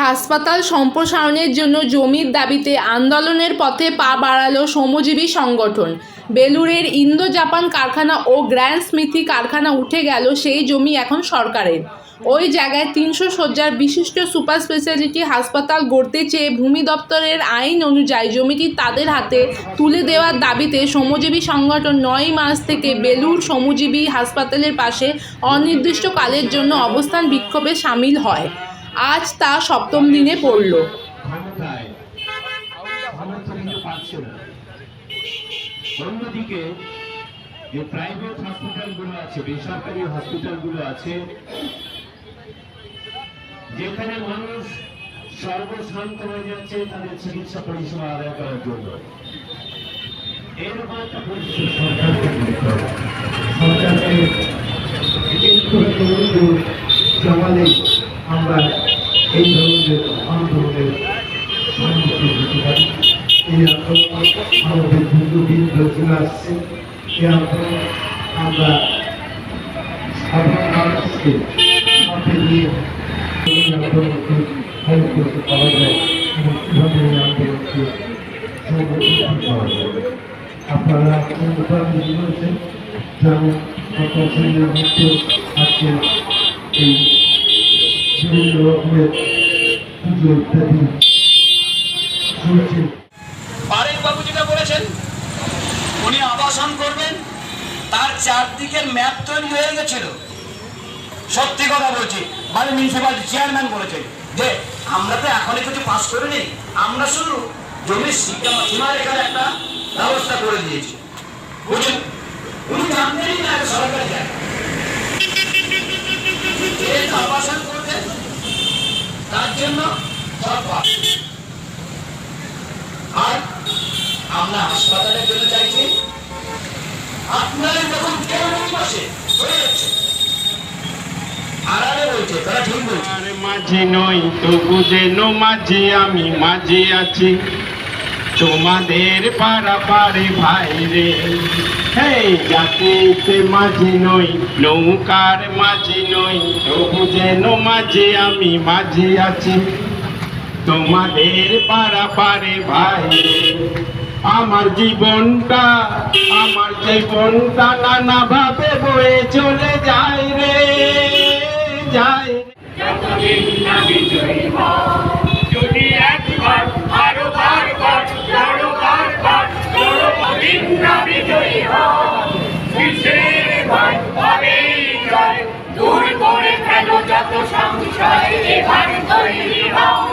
হাসপাতাল সম্প্রসারণের জন্য জমির দাবিতে আন্দোলনের পথে পা বাড়ালো শ্রমজীবী সংগঠন। বেলুরের ইন্দো জাপান কারখানা ও গ্র্যান্ড স্মিথি কারখানা উঠে গেল সেই জমি এখন সরকারের। ওই জায়গায় তিনশো শয্যার বিশিষ্ট সুপার স্পেশালিটি হাসপাতাল গড়তে চেয়ে ভূমি দপ্তরের আইন অনুযায়ী জমিটি তাদের হাতে তুলে দেওয়ার দাবিতে শ্রমজীবী সংগঠন নয় মাস থেকে বেলুর শ্রমজীবী হাসপাতালের পাশে অনির্দিষ্টকালের জন্য অবস্থান বিক্ষোভে সামিল হয়। আজ তা সপ্তম দিনে পড়ল। অন্যদিকে যে প্রাইভেট হসপিটালগুলো আছে, বেসরকারি হসপিটালগুলো আছে, যেখানে মানুষ সর্বশান্ত হয়ে যাচ্ছে তাদের চিকিৎসা পরিষেবা আদায় করার জন্য। এরকম একটা সরকারকে আমরা। এই ধরনের আন্দোলনের এই আমাদের দীর্ঘদিন চলে আসছে এই আমরা সাধারণ মানুষকে সাথে ফল করতে পারা যায় এবং কীভাবে এই যায়। আপনারা উদাহরণ দিয়েছেন যেমন এই সত্যি কথা বলছি মানে মিউনিসিপালিটি চেয়ারম্যান বলেছেন যে, আমরা তো এখনই কিছু পাস করে নেই, আমরা শুধু জমির সীমারেখার একটা ব্যবস্থা করে দিয়েছি। বুঝলেন? উনি জানতেনই না সরকারি জায়গা যেহেতু আবাসন করবেন তার জন্য আর আমরা হাসপাতালের জন্য চাইছি আপনাদের যখন কেউ নেই হয়ে যাচ্ছে। আর নই তবু যেন মাঝে, আমি মাঝে আছি। তোমাদের পাড়া পারে ভাই রে। হেই জাতিতে মাঝে নই, নৌকার মাঝে নই যেন মাঝে, আমি মাঝে আছি। তোমাদের পারা পারে ভাই, আমার জীবনটা আমার জীবনটা নানা ভাবে বয়ে চলে 说一句话，人都你。